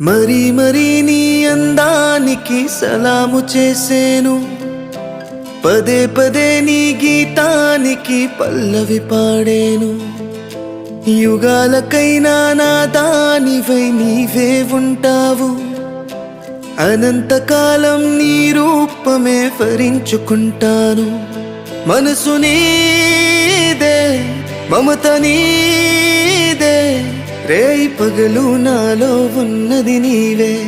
మరి మరి నీ అందానికి సలాము చేసేను. పదే పదే నీ గీతానికి పల్లవి పాడేను. యుగాలకైనా నా దానివై నీవే ఉంటావు. అనంతకాలం నీ రూపమే భరించుకుంటాను మనసు నీదే మమత నీ రేయి పగలు నాలో ఉన్నది నీవే.